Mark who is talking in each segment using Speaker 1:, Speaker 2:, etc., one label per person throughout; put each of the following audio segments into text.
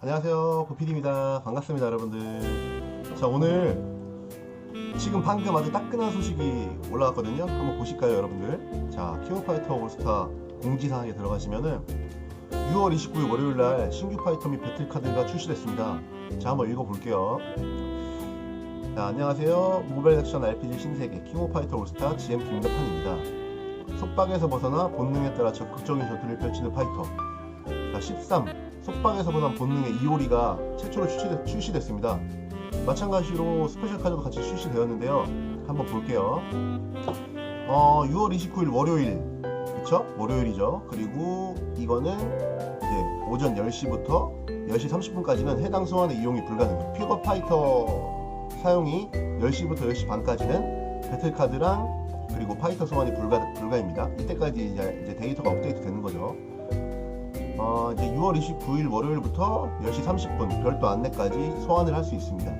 Speaker 1: 안녕하세요. 고피디입니다. 반갑습니다 여러분들. 자 오늘 지금 방금 아주 따끈한 소식이 올라왔거든요. 한번 보실까요 여러분들? 자 킹오파이터 올스타 공지사항에 들어가시면은 6월 29일 월요일날 신규 파이터 및 배틀카드가 출시됐습니다. 자 한번 읽어볼게요. 자 안녕하세요. 모바일 액션 RPG 신세계 킹오파이터 올스타 GM 김덕환입니다. 속박에서 벗어나 본능에 따라 적극적인 전투를 펼치는 파이터. 자, 13. 속박에서 보단 본능의 이오리가 최초로 출시됐, 출시됐 습니다. 마찬가지로 스페셜 카드도 같이 출시되었는데요. 한번 볼게요. 어, 6월 29일 월요일. 그쵸? 월요일이죠. 그리고 이거는 이제 오전 10시부터 10시 30분까지는 해당 소환의 이용이 불가능해요. 픽업 파이터 사용이 10시부터 10시 반까지는 배틀카드랑 그리고 파이터 소환이 불가, 불가입니다. 이때까지 이제 데이터가 업데이트 되는 거죠. 어, 이제 6월 29일 월요일부터 10시 30분 별도 안내까지 소환을 할 수 있습니다.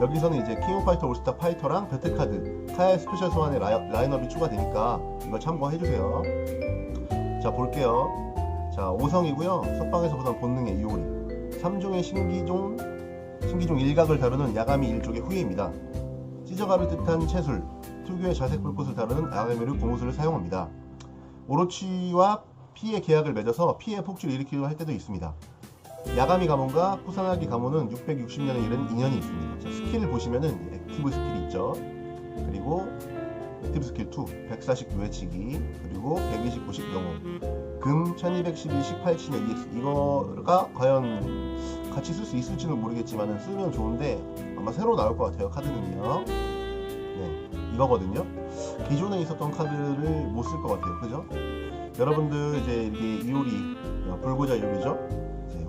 Speaker 1: 여기서는 이제 킹 오브 파이터 올스타 파이터랑 배틀카드, 카야의 스페셜 소환의 라이, 라인 업이 추가되니까 이걸 참고해주세요. 자, 볼게요. 자, 5성이고요. 석방에서 보던 본능의 이오리. 3종의 신기종, 신기종 일각을 다루는 야가미 일족의 후예입니다. 찢어가를 뜻한 채술, 특유의 자색 불꽃을 다루는 야가미를 고무술을 사용합니다. 오로치와 피해 계약을 맺어서 피해 폭주를 일으키려 할 때도 있습니다. 야가미 가문과 쿠사나기 가문은 660년에 이른 인연이 있습니다. 자, 스킬을 보시면은 액티브 스킬이 있죠. 그리고 액티브 스킬 2, 140 누에치기, 그리고 129식 영혼, 금 1212식 8친의 EX 이거가 과연 같이 쓸 수 있을지는 모르겠지만 쓰면 좋은데 아마 새로 나올 것 같아요 카드는요. 네, 이거거든요. 기존에 있었던 카드를 못 쓸 것 같아요. 그죠? 여러분들 이제 이렇게 이효리 어, 불고자 요리죠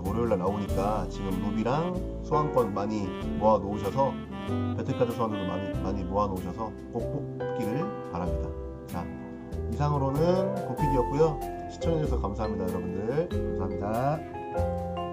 Speaker 1: 월요일날 나오니까 지금 루비랑 소환권 많이 모아 놓으셔서 배틀카드 소환도 많이 많이 모아 놓으셔서 꼭 뽑기를 바랍니다. 자 이상으로는 고피디였고요 시청해주셔서 감사합니다 여러분들 감사합니다.